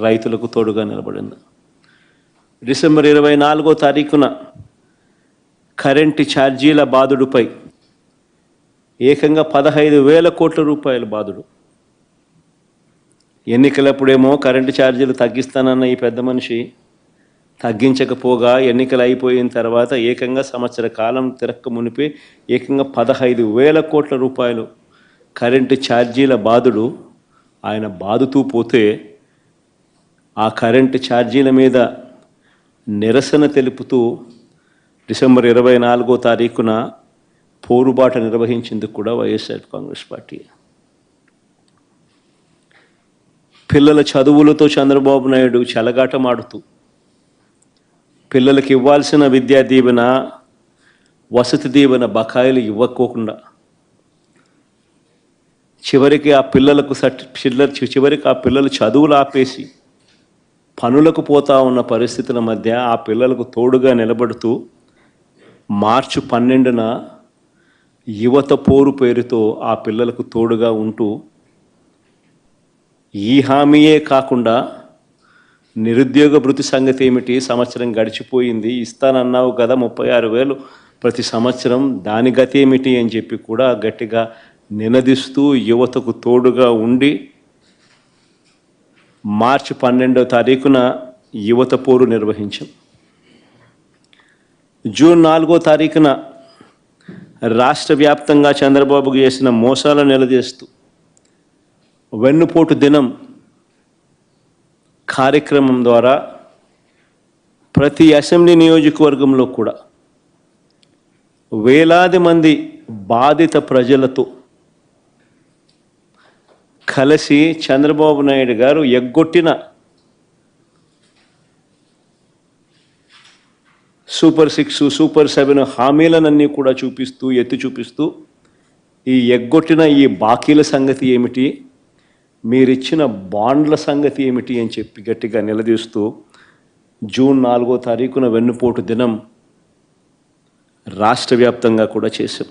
రైతులకు తోడుగా నిలబడింది. డిసెంబర్ ఇరవై నాలుగో తారీఖున కరెంటు ఛార్జీల బాధుడుపై ఏకంగా పదహైదు వేల కోట్ల రూపాయల బాధుడు ఎన్నికలప్పుడేమో కరెంటు ఛార్జీలు తగ్గిస్తానన్న ఈ పెద్ద మనిషి తగ్గించకపోగా ఎన్నికలు అయిపోయిన తర్వాత ఏకంగా సంవత్సర కాలం తిరక్క మునిపి ఏకంగా పదహైదు వేల కోట్ల రూపాయలు కరెంటు ఛార్జీల బాధుడు ఆయన బాదుతూ పోతే ఆ కరెంటు ఛార్జీల మీద నిరసన తెలుపుతూ డిసెంబర్ ఇరవై నాలుగో తారీఖున పోరుబాట నిర్వహించేందుకు కూడా వైఎస్ఆర్ కాంగ్రెస్ పార్టీ. పిల్లల చదువులతో చంద్రబాబు నాయుడు చెలగాటమాడుతూ పిల్లలకి ఇవ్వాల్సిన విద్యా దీవెన వసతి దీవెన బకాయిలు ఇవ్వకోకుండా చివరికి ఆ పిల్లలకు సర్టి చివరికి ఆ పిల్లలు చదువులు ఆపేసి పనులకు పోతా ఉన్న పరిస్థితుల మధ్య ఆ పిల్లలకు తోడుగా నిలబడుతూ మార్చి పన్నెండున యువత పోరు పేరుతో ఆ పిల్లలకు తోడుగా ఉంటూ ఈ హామీయే కాకుండా నిరుద్యోగ భృతి సంగతి ఏమిటి? సంవత్సరం గడిచిపోయింది. ఇస్తానన్నావు కదా ముప్పై ఆరు వేలు. ప్రతి సంవత్సరం దాని గతి ఏమిటి అని చెప్పి కూడా గట్టిగా నినదిస్తూ యువతకు తోడుగా ఉండి మార్చి పన్నెండో తారీఖున యువత పోరు నిర్వహించాం. జూన్ నాలుగో తారీఖున రాష్ట్ర వ్యాప్తంగా చంద్రబాబుకు చేసిన మోసాలను నిలదీస్తూ వెన్నుపోటు దినం కార్యక్రమం ద్వారా ప్రతి అసెంబ్లీ నియోజకవర్గంలో కూడా వేలాది మంది బాధిత ప్రజలతో కలిసి చంద్రబాబు నాయుడు గారు ఎగ్గొట్టిన సూపర్ సిక్స్ సూపర్ సెవెన్ హామీలనన్నీ కూడా చూపిస్తూ ఎత్తి చూపిస్తూ ఈ ఎగ్గొట్టిన ఈ బాకీల సంగతి ఏమిటి? మీరిచ్చిన బాండ్ల సంగతి ఏమిటి అని చెప్పి గట్టిగా నిలదీస్తూ జూన్ నాలుగో తారీఖున వెన్నుపోటు దినం రాష్ట్ర వ్యాప్తంగా కూడా చేశాం.